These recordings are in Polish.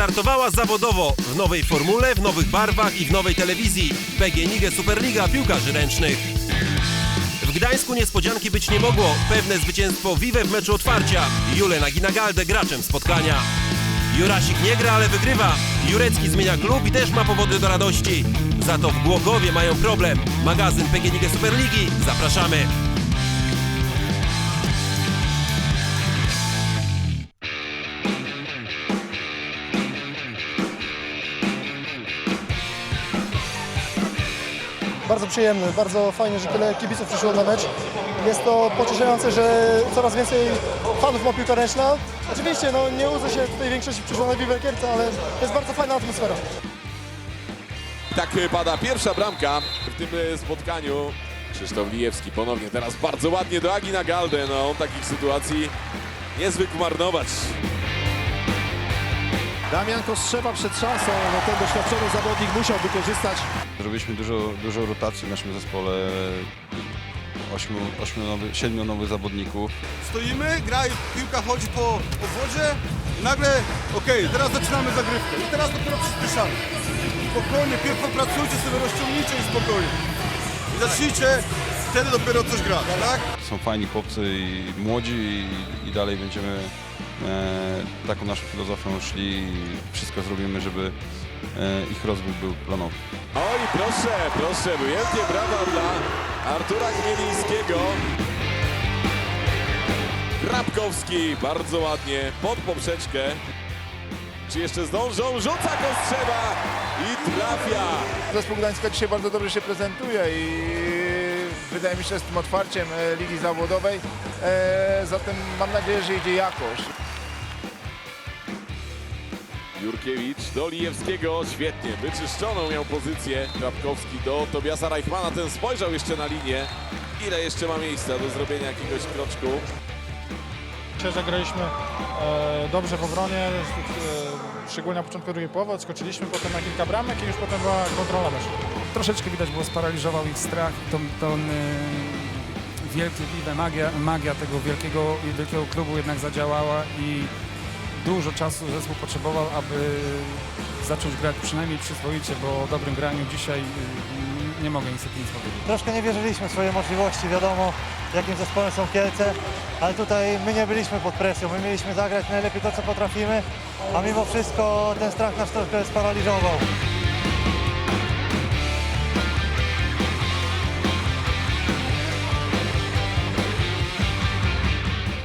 Wystartowała zawodowo w nowej formule, w nowych barwach i w nowej telewizji. PGNiG Superliga Piłkarzy Ręcznych. W Gdańsku niespodzianki być nie mogło. Pewne zwycięstwo Vive w meczu otwarcia. Jule Naginagalde graczem spotkania. Jurasik nie gra, ale wygrywa. Jurecki zmienia klub i też ma powody do radości. Za to w Głogowie mają problem. Magazyn PGNiG Superligi. Zapraszamy. Bardzo przyjemny, bardzo fajnie, że tyle kibiców przyszło na mecz. Jest to pocieszające, że coraz więcej fanów ma piłka ręczna. Oczywiście no, nie łzy się tutaj większości przyszło na Vive Kierce, ale jest bardzo fajna atmosfera. Tak pada pierwsza bramka w tym e, spotkaniu. Krzysztof Lijewski ponownie teraz bardzo ładnie do Agi na Galdę. No, takich sytuacji niezwykł marnować. Damian Kostrzewa przed szansą, no ten doświadczony zawodnik musiał wykorzystać. Zrobiliśmy dużo, dużo rotacji w naszym zespole. Ośmiu, ośmiu nowych, siedmiu nowych zawodników. stoimy, gra piłka chodzi po obwodzie i nagle, okej, teraz zaczynamy zagrywkę i teraz dopiero przyspieszamy. Spokojnie, pierw popracujcie sobie, rozciągnijcie i spokojnie. I zacznijcie wtedy dopiero coś grać, tak? Są fajni chłopcy i młodzi i, i dalej będziemy e, taką naszą filozofią szli i wszystko zrobimy, żeby e, ich rozwój był planowy. Oj, proszę, proszę, wielkie brawa dla Artura Chmielińskiego. Grabkowski bardzo ładnie pod poprzeczkę. Czy jeszcze zdążą? Rzuca Kostrzewa i trafia. Zespół Gdańska dzisiaj bardzo dobrze się prezentuje i wydaje mi się, że z tym otwarciem e, Ligi Zawodowej. E, Zatem mam nadzieję, że idzie jakoś. Jurkiewicz do Lijewskiego, świetnie, wyczyszczoną miał pozycję. Krapkowski do Tobiasa Reichmana, ten spojrzał jeszcze na linię. Ile jeszcze ma miejsca do zrobienia jakiegoś kroczku? Myślę, że graliśmy e, dobrze w obronie, e, szczególnie na początku drugiej połowy, odskoczyliśmy potem na kilka bramek i już potem była kontrola meczu. troszeczkę widać było sparaliżował ich strach, tą, tą wielkie piwe, magia, magia tego wielkiego, wielkiego klubu jednak zadziałała i dużo czasu zespół potrzebował, aby zacząć grać przynajmniej przyzwoicie, bo o dobrym graniu dzisiaj y, nie mogę niestety nic powiedzieć. Troszkę nie wierzyliśmy w swoje możliwości, wiadomo jakim zespołem są Kielce, ale tutaj my nie byliśmy pod presją, my mieliśmy zagrać najlepiej to co potrafimy, a mimo wszystko ten strach nas troszkę sparaliżował.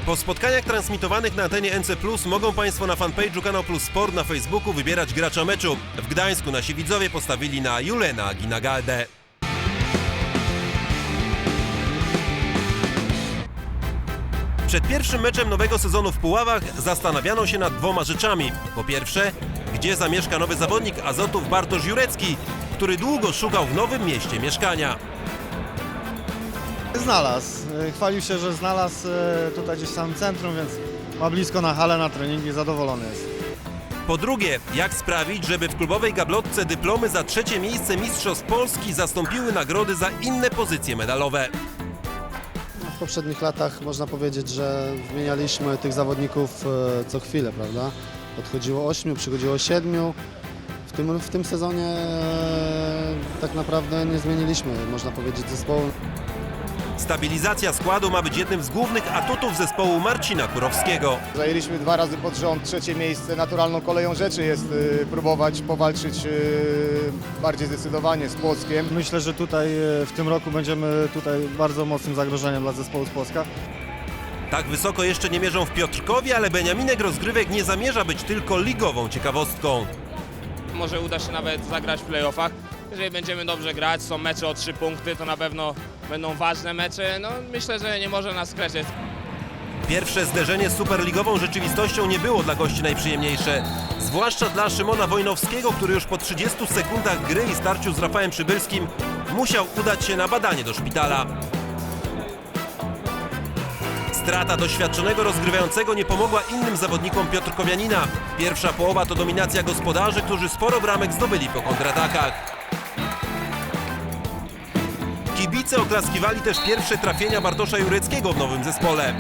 Po spotkaniach transmitowanych na antenie NC mogą Państwo na fanpage'u Kanał Plus Sport na Facebooku wybierać gracza meczu. W Gdańsku nasi widzowie postawili na Julena Ginagaldę. Przed pierwszym meczem nowego sezonu w Puławach zastanawiano się nad dwoma rzeczami. Po pierwsze, gdzie zamieszka nowy zawodnik Azotów Bartosz Jurecki, który długo szukał w nowym mieście mieszkania. Znalazł, E, chwalił się, że znalazł e, tutaj gdzieś w samym centrum, więc ma blisko na halę na treningi, zadowolony jest. Po drugie, jak sprawić, żeby w klubowej gablotce dyplomy za trzecie miejsce Mistrzostw Polski zastąpiły nagrody za inne pozycje medalowe. W poprzednich latach można powiedzieć, że wymienialiśmy tych zawodników e, co chwilę, prawda? Odchodziło ośmiu, przychodziło siedmiu. W tym, w tym sezonie tak naprawdę nie zmieniliśmy, można powiedzieć, zespołu. Stabilizacja składu ma być jednym z głównych atutów zespołu Marcina Kurowskiego. Zajęliśmy dwa razy pod rząd trzecie miejsce. Naturalną koleją rzeczy jest y, próbować powalczyć y, bardziej zdecydowanie z Płockiem. Myślę, że tutaj e, w tym roku będziemy tutaj bardzo mocnym zagrożeniem dla zespołu z Płocka. Tak wysoko jeszcze nie mierzą w Piotrkowie, ale Beniaminek rozgrywek nie zamierza być tylko ligową ciekawostką. Może uda się nawet zagrać w playoffach. Jeżeli będziemy dobrze grać, są mecze o trzy punkty, to na pewno będą ważne mecze. No, myślę, że nie może nas skreślić. Pierwsze zderzenie z superligową rzeczywistością nie było dla gości najprzyjemniejsze. Zwłaszcza dla Szymona Wojnowskiego, który już po 30 sekundach gry i starciu z Rafałem Przybylskim musiał udać się na badanie do szpitala. Strata doświadczonego rozgrywającego nie pomogła innym zawodnikom Piotrkowianina. Pierwsza połowa to dominacja gospodarzy, którzy sporo bramek zdobyli po kontratakach. Kibice oklaskiwali też pierwsze trafienia Bartosza Jureckiego w nowym zespole.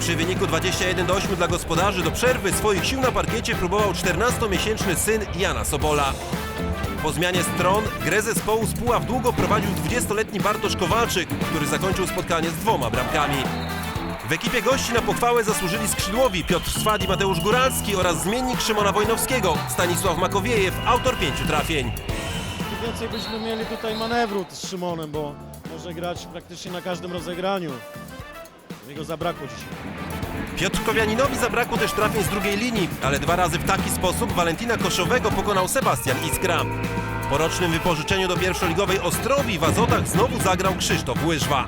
Przy wyniku 21 do 8 dla gospodarzy do przerwy swoich sił na parkiecie próbował 14-miesięczny syn Jana Sobola. Po zmianie stron grę zespołu z Puław długo prowadził 20-letni Bartosz Kowalczyk, który zakończył spotkanie z dwoma bramkami. W ekipie gości na pochwałę zasłużyli skrzydłowi Piotr Swad i Mateusz Góralski oraz zmiennik Szymona Wojnowskiego, Stanisław Makowiejew, autor pięciu trafień. Więcej byśmy mieli tutaj manewru z Szymonem, bo może grać praktycznie na każdym rozegraniu. Jego zabrakło dzisiaj. Piotrkowianinowi zabrakło też trafień z drugiej linii, ale dwa razy w taki sposób Walentina Koszowego pokonał Sebastian Iskra. Po rocznym wypożyczeniu do pierwszoligowej Ostrowi w Azotach znowu zagrał Krzysztof Łyżwa.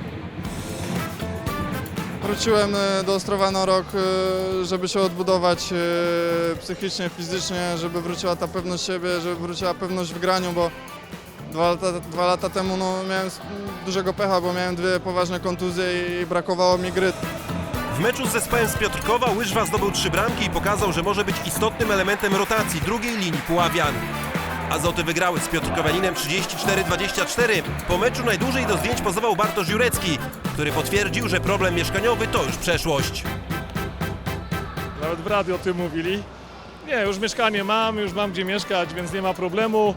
Wróciłem e, do Ostrowa na rok, e, żeby się odbudować e, psychicznie, fizycznie, żeby wróciła ta pewność siebie, żeby wróciła pewność w graniu, bo dwa lata, dwa lata temu no, miałem dużego pecha, bo miałem dwie poważne kontuzje i brakowało mi gry. W meczu z zespołem z Piotrkowa Łyżwa zdobył trzy bramki i pokazał, że może być istotnym elementem rotacji drugiej linii Puławian. Azoty wygrały z Piotrkowianinem 34-24. Po meczu najdłużej do zdjęć pozował Bartosz Jurecki, który potwierdził, że problem mieszkaniowy to już przeszłość. Nawet w radio o tym mówili. Nie, już mieszkanie mam, już mam gdzie mieszkać, więc nie ma problemu.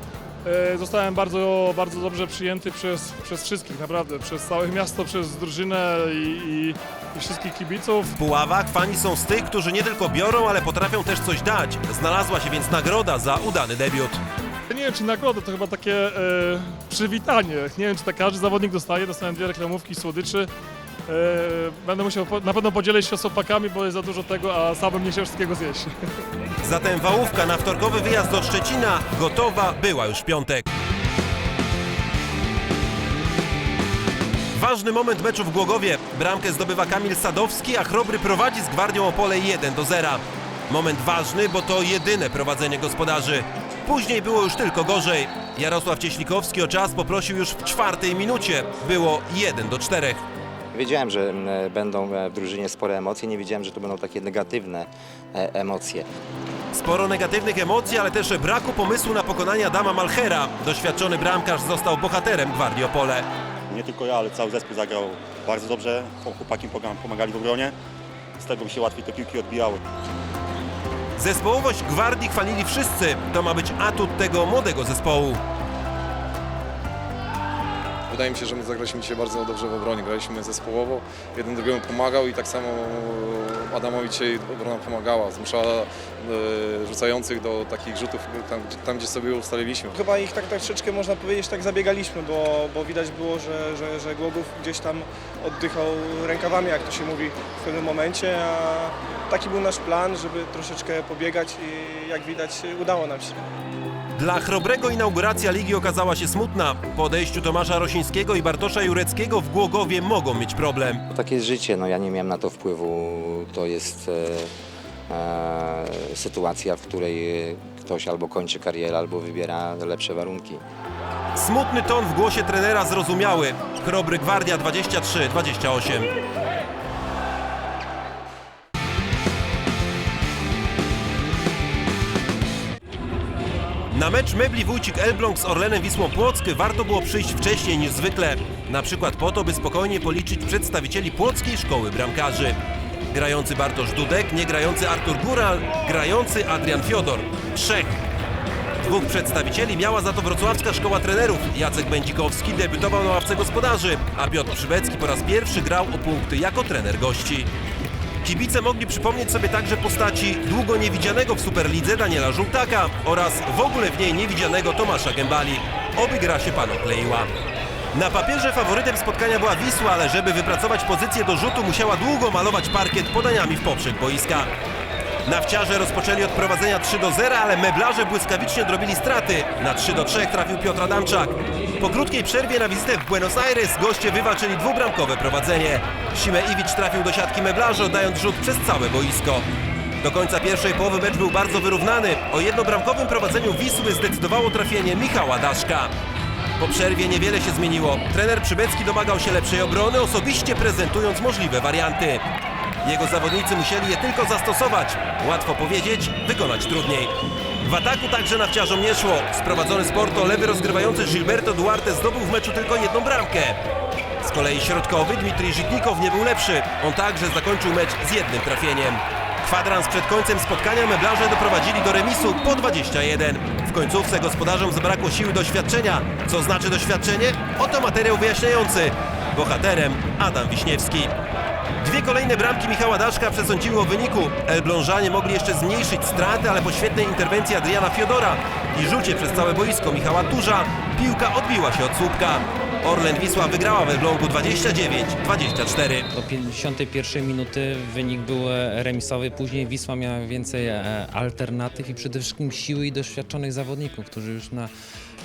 E, Zostałem bardzo, bardzo dobrze przyjęty przez, przez wszystkich, naprawdę, przez całe miasto, przez drużynę i, i, i wszystkich kibiców. W Puławach fani są z tych, którzy nie tylko biorą, ale potrafią też coś dać. Znalazła się więc nagroda za udany debiut. Nie wiem, czy nagroda to chyba takie e, przywitanie. Nie wiem, czy tak każdy zawodnik dostaje. Dostałem dwie reklamówki słodyczy. E, będę musiał, po, na pewno podzielić się z chłopakami, bo jest za dużo tego, a samym nie się wszystkiego zjeść. Zatem wałówka na wtorkowy wyjazd do Szczecina gotowa była już w piątek. Ważny moment meczu w Głogowie. Bramkę zdobywa Kamil Sadowski, a Chrobry prowadzi z Gwardią Opole 1 do 0. Moment ważny, bo to jedyne prowadzenie gospodarzy. Później było już tylko gorzej. Jarosław Cieślikowski o czas poprosił już w czwartej minucie. Było 1 do 4. Wiedziałem, że mm, będą e, w drużynie spore emocje, nie wiedziałem, że to będą takie negatywne e, emocje. Sporo negatywnych emocji, ale też braku pomysłu na pokonanie Adama Malchera. Doświadczony bramkarz został bohaterem Gwardii Opole. Nie tylko ja, ale cały zespół zagrał bardzo dobrze. Chłopaki pomaga- pomagali w obronie. Z tego się łatwiej te piłki odbijały. Zespołowość Gwardii chwalili wszyscy. To ma być atut tego młodego zespołu. Wydaje mi się, że my zagraliśmy dzisiaj bardzo dobrze w obronie. Graliśmy zespołowo, jeden drugiemu pomagał i tak samo Adamowi dzisiaj obrona pomagała. Zmuszała e, rzucających do takich rzutów tam, tam, gdzie sobie ustaliliśmy. Chyba ich tak troszeczkę można powiedzieć tak zabiegaliśmy, bo, bo widać było, że, że, że Głogów gdzieś tam oddychał rękawami, jak to się mówi w pewnym momencie, a taki był nasz plan, żeby troszeczkę pobiegać i jak widać udało nam się. Dla Chrobrego inauguracja ligi okazała się smutna. Po odejściu Tomasza Rosińskiego i Bartosza Jureckiego w Głogowie mogą mieć problem. Takie jest życie, no ja nie miałem na to wpływu. To jest e, e, sytuacja, w której ktoś albo kończy karierę, albo wybiera lepsze warunki. Smutny ton w głosie trenera zrozumiały. Chrobry Gwardia 23-28. Na mecz mebli Wójcik Elbląg z Orlenem Wisłą Płock warto było przyjść wcześniej niż zwykle. Na przykład po to, by spokojnie policzyć przedstawicieli Płockiej Szkoły Bramkarzy. Grający Bartosz Dudek, niegrający Artur Góral, grający Adrian Fiodor. Trzech. Dwóch przedstawicieli miała za to wrocławska szkoła trenerów. Jacek Będzikowski debiutował na ławce gospodarzy, a Piotr Przybecki po raz pierwszy grał o punkty jako trener gości. Kibice mogli przypomnieć sobie także postaci długo niewidzianego w Superlidze Daniela Żółtaka oraz w ogóle w niej niewidzianego Tomasza Gębali. Oby gra się panu kleiła. Na papierze faworytem spotkania była Wisła, ale żeby wypracować pozycję do rzutu musiała długo malować parkiet podaniami w poprzek boiska. Nawciarze rozpoczęli od prowadzenia 3 do 0, ale meblarze błyskawicznie drobili straty. Na 3 do 3 trafił Piotr Adamczak. Po krótkiej przerwie na wizytę w Buenos Aires goście wywalczyli dwubramkowe prowadzenie. Sime Iwicz trafił do siatki meblarzy, oddając rzut przez całe boisko. Do końca pierwszej połowy mecz był bardzo wyrównany. O jednobramkowym prowadzeniu Wisły zdecydowało trafienie Michała Daszka. Po przerwie niewiele się zmieniło. Trener Przybecki domagał się lepszej obrony, osobiście prezentując możliwe warianty. Jego zawodnicy musieli je tylko zastosować. Łatwo powiedzieć, wykonać trudniej. W ataku także nawciarzom nie szło. Sprowadzony z Porto lewy rozgrywający Gilberto Duarte zdobył w meczu tylko jedną bramkę. Z kolei środkowy Dmitrij Żitnikow nie był lepszy. On także zakończył mecz z jednym trafieniem. Kwadrans przed końcem spotkania meblarze doprowadzili do remisu po 21. W końcówce gospodarzom zabrakło siły doświadczenia. Co znaczy doświadczenie? Oto materiał wyjaśniający. Bohaterem Adam Wiśniewski. Dwie kolejne bramki Michała Daszka przesądziły o wyniku. Elblążanie mogli jeszcze zmniejszyć straty, ale po świetnej interwencji Adriana Fiodora i rzucie przez całe boisko Michała Turza piłka odbiła się od słupka. Orlen Wisła wygrała w Elblągu 29-24. Do 51 minuty wynik był e, remisowy, później Wisła miała więcej e, alternatyw i przede wszystkim siły i doświadczonych zawodników, którzy już na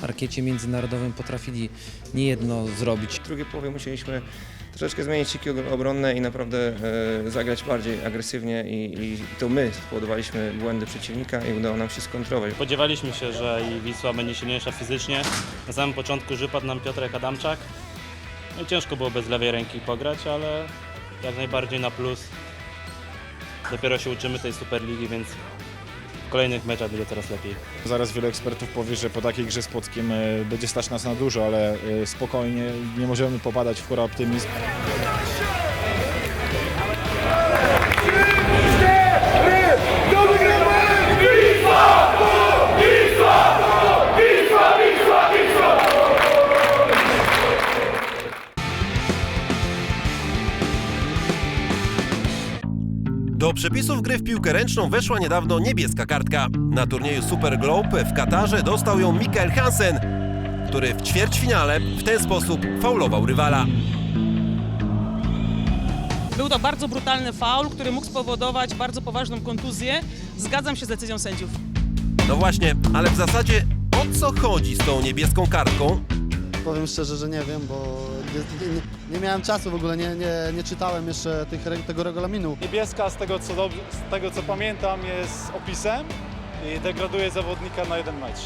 parkiecie międzynarodowym potrafili niejedno zrobić. W drugiej połowie musieliśmy troszeczkę zmienić szyki obronne i naprawdę e, zagrać bardziej agresywnie i, i to my spowodowaliśmy błędy przeciwnika i udało nam się skontrować. Spodziewaliśmy się, że i Wisła będzie silniejsza fizycznie. Na samym początku żypadł nam Piotrek Adamczak. No ciężko było bez lewej ręki pograć, ale jak najbardziej na plus. Dopiero się uczymy tej Superligi, więc kolejnych meczach będzie coraz lepiej. Zaraz wielu ekspertów powie, że po takiej grze z Płockiem e, będzie stać nas na dużo, ale e, spokojnie, nie możemy popadać w hura optymizm. Do przepisów gry w piłkę ręczną weszła niedawno niebieska kartka. Na turnieju Super Globe w Katarze dostał ją Mikael Hansen, który w ćwierćfinale w ten sposób faulował rywala. Był to bardzo brutalny faul, który mógł spowodować bardzo poważną kontuzję. Zgadzam się z decyzją sędziów. No właśnie, ale w zasadzie o co chodzi z tą niebieską kartką? Powiem szczerze, że nie wiem, bo nie, nie, nie miałem czasu w ogóle, nie, nie, nie czytałem jeszcze tych, tego regulaminu. Niebieska, z tego, co dobrze, z tego co pamiętam, jest opisem i degraduje zawodnika na jeden mecz.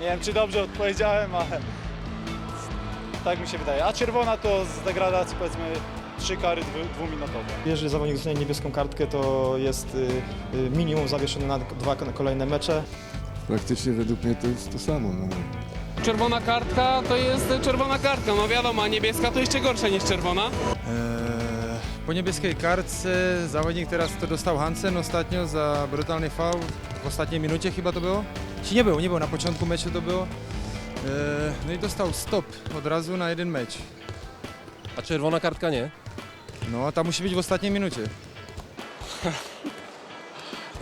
Nie wiem, czy dobrze odpowiedziałem, ale tak mi się wydaje. A czerwona to z degradacji powiedzmy trzy kary dwu, dwuminutowe. Jeżeli zawodnik dostanie niebieską kartkę, to jest minimum zawieszony na dwa kolejne mecze. Praktycznie według mnie to jest to samo. No. Czerwona kartka to jest czerwona kartka, no wiadomo, a niebieska to jeszcze gorsza niż czerwona. Po niebieskiej kartce zawodnik teraz to dostał Hansen ostatnio za brutalny faul. W ostatniej minucie chyba to było? Czy nie było, nie było, na początku meczu to było. No i dostał stop od razu na jeden mecz. A czerwona kartka nie? No a ta musi być w ostatniej minucie.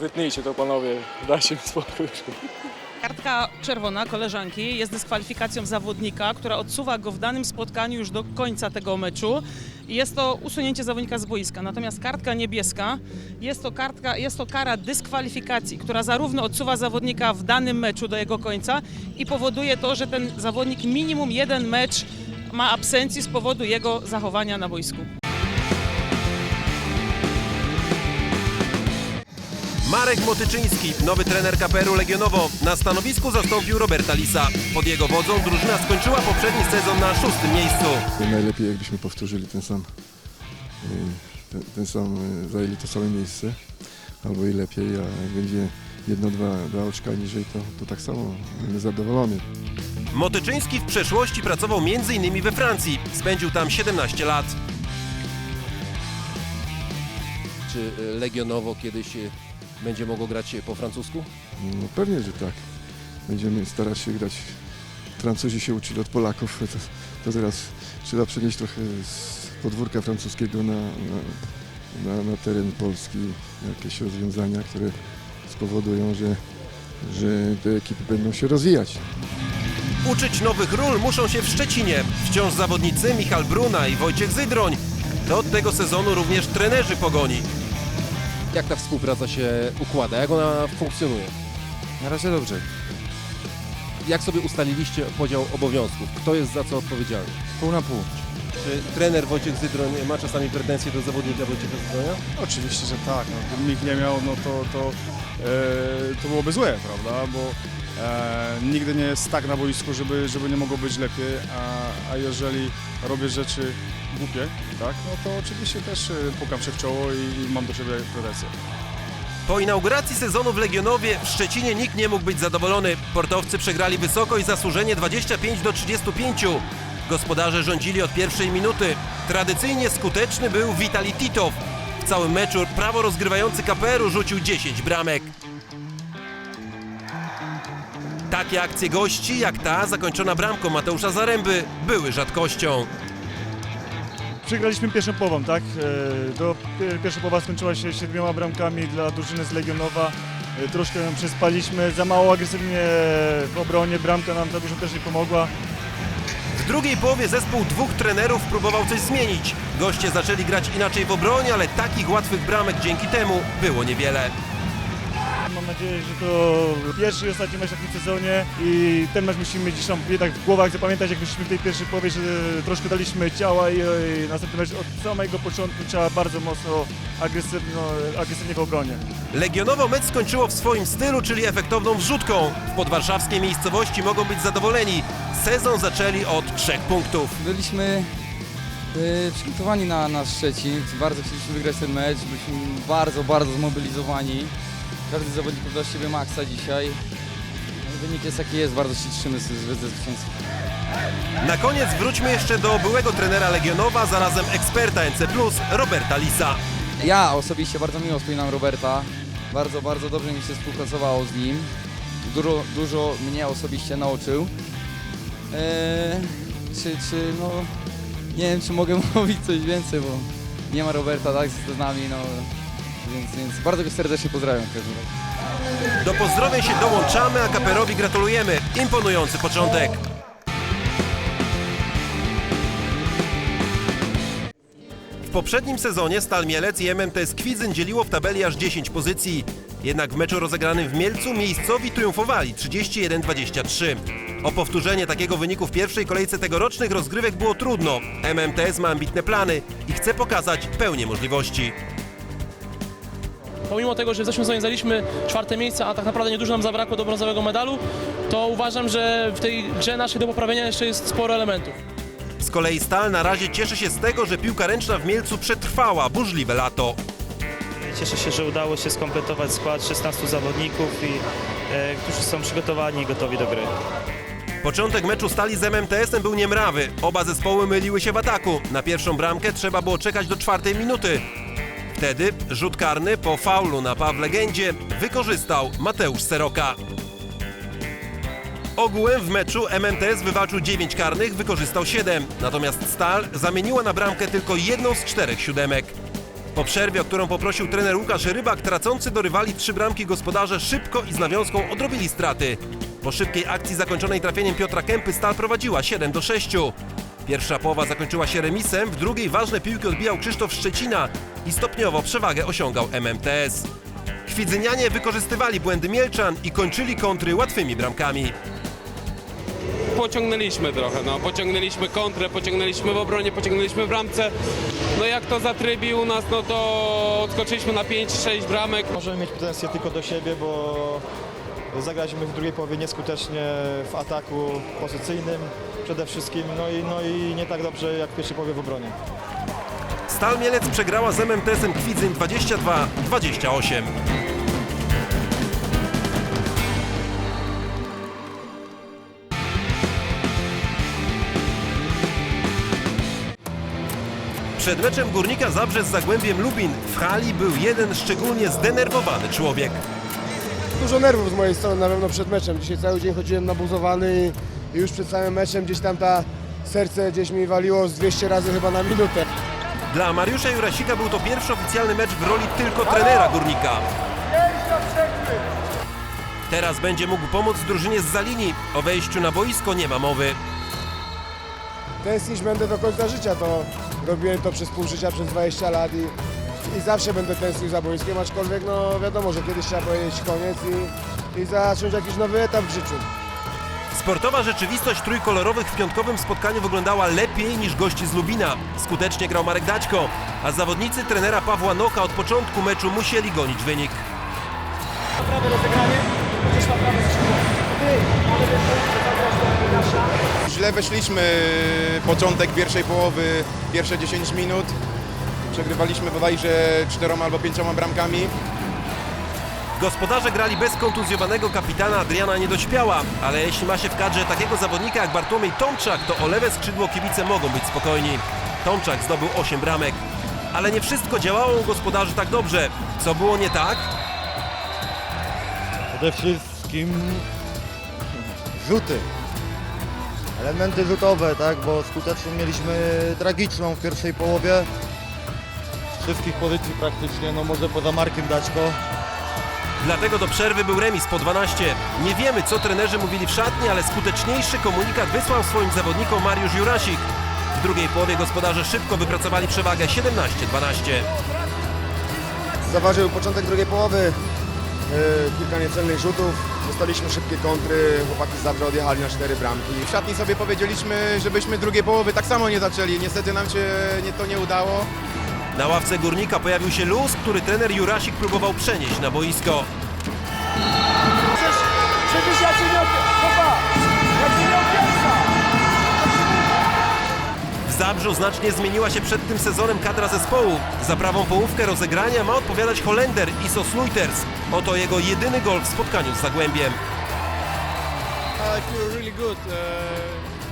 Wytnijcie to panowie, dajcie mi spokój. Kartka czerwona koleżanki jest dyskwalifikacją zawodnika, która odsuwa go w danym spotkaniu już do końca tego meczu. Jest to usunięcie zawodnika z boiska. Natomiast kartka niebieska jest to, kartka, jest to kara dyskwalifikacji, która zarówno odsuwa zawodnika w danym meczu do jego końca i powoduje to, że ten zawodnik minimum jeden mecz ma absencji z powodu jego zachowania na boisku. Marek Motyczyński, nowy trener KPR-u Legionowo, na stanowisku zastąpił Roberta Lisa. Pod jego wodzą drużyna skończyła poprzedni sezon na szóstym miejscu. Najlepiej jakbyśmy powtórzyli ten sam, ten, ten sam, zajęli to same miejsce, albo i lepiej, a jak będzie jedno, dwa, dwa oczka niżej, to, to tak samo będę zadowolony. Motyczyński w przeszłości pracował m.in. we Francji. Spędził tam 17 lat. Czy Legionowo kiedyś będzie mogło grać po francusku? No pewnie, że tak. Będziemy starać się grać. Francuzi się uczyli od Polaków, to, to teraz trzeba przenieść trochę z podwórka francuskiego na, na, na, na teren Polski. Jakieś rozwiązania, które spowodują, że, że te ekipy będą się rozwijać. Uczyć nowych ról muszą się w Szczecinie. Wciąż zawodnicy Michal Bruna i Wojciech Zydroń. To od tego sezonu również trenerzy Pogoni. Jak ta współpraca się układa? Jak ona funkcjonuje? Na razie dobrze. Jak sobie ustaliliście podział obowiązków? Kto jest za co odpowiedzialny? Pół na pół. Czy trener Wojciech Zydroń ma czasami pretensje do zawodnika Wojciecha Zydronia? Oczywiście, że tak. No, gdybym ich nie miał, no to, to, e, to byłoby złe, prawda? Bo e, nigdy nie jest tak na boisku, żeby, żeby nie mogło być lepiej, a, a jeżeli robię rzeczy głupie, tak, no to oczywiście też e, pukam się w czoło i, i mam do siebie pretensje. Po inauguracji sezonu w Legionowie w Szczecinie nikt nie mógł być zadowolony. Portowcy przegrali wysoko i zasłużenie 25 do 35. Gospodarze rządzili od pierwszej minuty. Tradycyjnie skuteczny był Vitali Titow. W całym meczu prawo rozgrywający KPR-u rzucił 10 bramek. Takie akcje gości, jak ta zakończona bramką Mateusza Zaręby, były rzadkością. Przegraliśmy pierwszą połową, tak? E, Do, pie- pierwsza połowa skończyła się siedmioma bramkami dla drużyny z Legionowa. E, Troszkę ją przespaliśmy, za mało agresywnie w obronie, bramka nam za dużo też nie pomogła. W drugiej połowie zespół dwóch trenerów próbował coś zmienić. Goście zaczęli grać inaczej w obronie, ale takich łatwych bramek dzięki temu było niewiele. Mam nadzieję, że to pierwszy i ostatni mecz w tym sezonie i ten mecz musimy mieć gdzieś tam jednak w głowach zapamiętać, jak wyszliśmy w tej pierwszej połowie, że troszkę daliśmy ciała i, i następny mecz od samego początku trzeba bardzo mocno agresywno, agresywnie w obronie. Legionowo mecz skończyło w swoim stylu, czyli efektowną wrzutką. W podwarszawskiej miejscowości mogą być zadowoleni. Sezon zaczęli od trzech punktów. Byliśmy e, przygotowani na nasz Szczecin. Bardzo chcieliśmy wygrać ten mecz. Byliśmy bardzo, bardzo zmobilizowani. Każdy z zawodników dał siebie maksa dzisiaj. No Wynik jest jaki jest, bardzo się cieszymy z, z, zwycięstwa. Na koniec wróćmy jeszcze do byłego trenera Legionowa, zarazem eksperta NC+, Roberta Lisa. Ja osobiście bardzo miło wspominam Roberta. Bardzo, bardzo dobrze mi się współpracowało z nim. Dużo, dużo mnie osobiście nauczył. Eee, czy, czy, no, nie wiem, czy mogę mówić coś więcej, bo nie ma Roberta, tak, z nami, no, więc, więc bardzo go serdecznie pozdrawiam w każdym razie. Do pozdrowień się dołączamy, a Kaperowi gratulujemy. Imponujący początek. W poprzednim sezonie Stal Mielec i MMTS Kwidzyn dzieliło w tabeli aż 10 pozycji. Jednak w meczu rozegranym w Mielcu miejscowi triumfowali 31-23. O powtórzenie takiego wyniku w pierwszej kolejce tegorocznych rozgrywek było trudno. MMTS ma ambitne plany i chce pokazać pełnię możliwości. Pomimo tego, że w zeszłym sezonie zajęliśmy czwarte miejsce, a tak naprawdę niedużo nam zabrakło do brązowego medalu, to uważam, że w tej grze naszej do poprawienia jeszcze jest sporo elementów. Z kolei Stal na razie cieszy się z tego, że piłka ręczna w Mielcu przetrwała burzliwe lato. Cieszę się, że udało się skompletować skład 16 zawodników, i, e, którzy są przygotowani i gotowi do gry. Początek meczu Stali z MMTS-em był niemrawy. Oba zespoły myliły się w ataku. Na pierwszą bramkę trzeba było czekać do czwartej minuty. Wtedy rzut karny po faulu na Pawle Gędzie wykorzystał Mateusz Seroka. Ogółem w meczu MMTS wywalczył 9 karnych, wykorzystał 7. Natomiast Stal zamieniła na bramkę tylko jedną z czterech siódemek. Po przerwie, o którą poprosił trener Łukasz Rybak, tracący do rywali trzy bramki gospodarze szybko i z nawiązką odrobili straty. Po szybkiej akcji zakończonej trafieniem Piotra Kępy Stal prowadziła 7 do 6. Pierwsza połowa zakończyła się remisem, w drugiej ważne piłki odbijał Krzysztof Szczecina i stopniowo przewagę osiągał MMTS. Kwidzynianie wykorzystywali błędy Mielczan i kończyli kontry łatwymi bramkami. pociągnęliśmy trochę, no. Pociągnęliśmy kontrę, pociągnęliśmy w obronie, pociągnęliśmy w bramce. No jak to zatrybił nas, no to odskoczyliśmy na 5-6 bramek. Możemy mieć pretensje tylko do siebie, bo zagraliśmy w drugiej połowie nieskutecznie w ataku pozycyjnym przede wszystkim, no i, no i nie tak dobrze jak w pierwszej połowie w obronie. Stal Mielec przegrała z MMTS-em Kwidzyn 22-28. Przed meczem Górnika Zabrze z Zagłębiem Lubin w hali był jeden szczególnie zdenerwowany człowiek. Dużo nerwów z mojej strony na pewno przed meczem. Dzisiaj cały dzień chodziłem nabuzowany i już przed samym meczem gdzieś tam ta serce gdzieś mi waliło z 200 razy chyba na minutę. Dla Mariusza Jurasika był to pierwszy oficjalny mecz w roli tylko trenera Górnika. Teraz będzie mógł pomóc drużynie z Zalini. O wejściu na boisko nie ma mowy. Tęsknić będę do końca życia, to robiłem to przez pół życia, przez 20 lat i, i zawsze będę tęsknił za boiskiem, aczkolwiek no wiadomo, że kiedyś trzeba powiedzieć koniec i, i zacząć jakiś nowy etap w życiu. Sportowa rzeczywistość trójkolorowych w piątkowym spotkaniu wyglądała lepiej niż gości z Lubina. Skutecznie grał Marek Daćko, a zawodnicy trenera Pawła Noka od początku meczu musieli gonić wynik. Prawe rozegranie, chociaż naprawdę Źle weszliśmy początek pierwszej połowy, pierwsze 10 minut. Przegrywaliśmy bodajże czteroma albo pięcioma bramkami. Gospodarze grali bez kontuzjowanego kapitana Adriana Niedośpiała, ale jeśli ma się w kadrze takiego zawodnika jak Bartłomiej Tomczak, to o lewe skrzydło kibice mogą być spokojni. Tomczak zdobył 8 bramek. Ale nie wszystko działało u gospodarzy tak dobrze. Co było nie tak? Przede wszystkim rzuty. Elementy rzutowe, tak, bo skuteczną mieliśmy tragiczną w pierwszej połowie. Wszystkich pozycji praktycznie, no może poza Markiem Daćko. Dlatego do przerwy był remis po 12. Nie wiemy, co trenerzy mówili w szatni, ale skuteczniejszy komunikat wysłał swoim zawodnikom Mariusz Jurasik. W drugiej połowie gospodarze szybko wypracowali przewagę 17-12. Zaważył początek drugiej połowy, yy, kilka niecelnych rzutów, dostaliśmy szybkie kontry, chłopaki z Zabrze odjechali na cztery bramki. W szatni sobie powiedzieliśmy, żebyśmy drugiej połowy tak samo nie zaczęli. Niestety nam się nie, to nie udało. Na ławce górnika pojawił się luz, który trener Jurasik próbował przenieść na boisko. Przecież ja cię nie Ja cię nie W Zabrzu znacznie zmieniła się przed tym sezonem kadra zespołu. Za prawą połówkę rozegrania ma odpowiadać Holender Iso Sluiters. Oto jego jedyny gol w spotkaniu z Zagłębiem.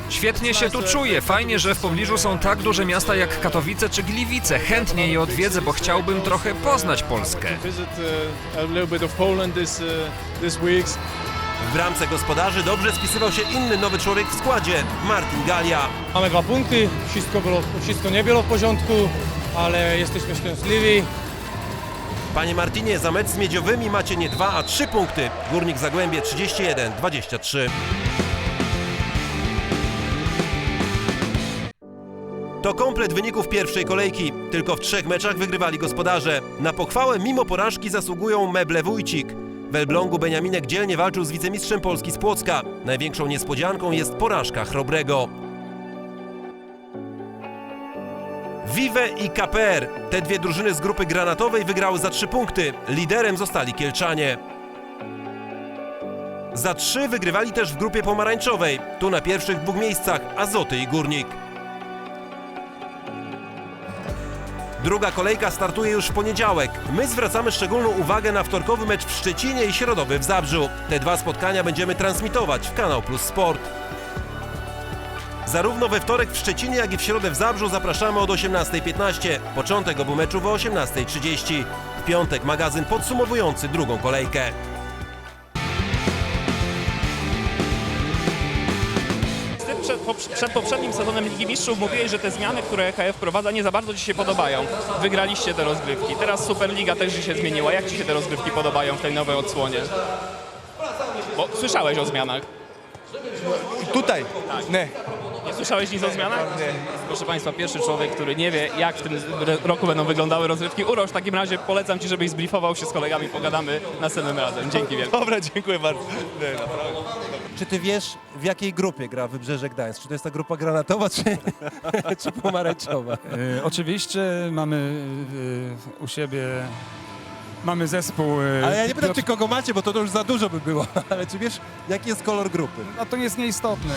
Świetnie się tu czuję. Fajnie, że w pobliżu są tak duże miasta jak Katowice czy Gliwice. Chętnie je odwiedzę, bo chciałbym trochę poznać Polskę. W bramce gospodarzy dobrze spisywał się inny nowy człowiek w składzie, Martin Galia. Mamy dwa punkty, wszystko, było, wszystko nie było w porządku, ale jesteśmy szczęśliwi. Panie Martinie, za mecz z Miedziowymi macie nie dwa, a trzy punkty. Górnik Zagłębie 31-23. To komplet wyników pierwszej kolejki. Tylko w trzech meczach wygrywali gospodarze. Na pochwałę mimo porażki zasługują Meble Wójcik. W Elblągu Beniaminek dzielnie walczył z wicemistrzem Polski z Płocka. Największą niespodzianką jest porażka Chrobrego. Vive i KPR. Te dwie drużyny z grupy granatowej wygrały za trzy punkty. Liderem zostali Kielczanie. Za trzy wygrywali też w grupie pomarańczowej. Tu na pierwszych dwóch miejscach Azoty i Górnik. Druga kolejka startuje już w poniedziałek. My zwracamy szczególną uwagę na wtorkowy mecz w Szczecinie i środowy w Zabrzu. Te dwa spotkania będziemy transmitować w Kanał Plus Sport. Zarówno we wtorek w Szczecinie, jak i w środę w Zabrzu zapraszamy od 18.15. Początek obu meczów o 18.30. W piątek magazyn podsumowujący drugą kolejkę. Przed, poprz- przed poprzednim sezonem Ligi Mistrzów mówiłeś, że te zmiany, które KF wprowadza, nie za bardzo Ci się podobają. Wygraliście te rozgrywki. Teraz Superliga też się zmieniła. Jak Ci się te rozgrywki podobają w tej nowej odsłonie? Bo słyszałeś o zmianach. Tutaj? Tak. Nie. Nie słyszałeś nic o zmianach? Nie. Proszę Państwa, pierwszy człowiek, który nie wie, jak w tym roku będą wyglądały rozrywki. Uroż, w takim razie polecam Ci, żebyś zbriefował się z kolegami, pogadamy następnym razem. Dzięki wielkie. Dobra, dziękuję bardzo. Czy ty wiesz, w jakiej grupie gra Wybrzeże Gdańsk? Czy to jest ta grupa granatowa, czy, czy pomarańczowa? E, oczywiście mamy e, u siebie mamy zespół. e, Ale ja nie pytam, Piotr- czy kogo macie, bo to już za dużo by było. Ale czy wiesz, jaki jest kolor grupy? A to jest nieistotne.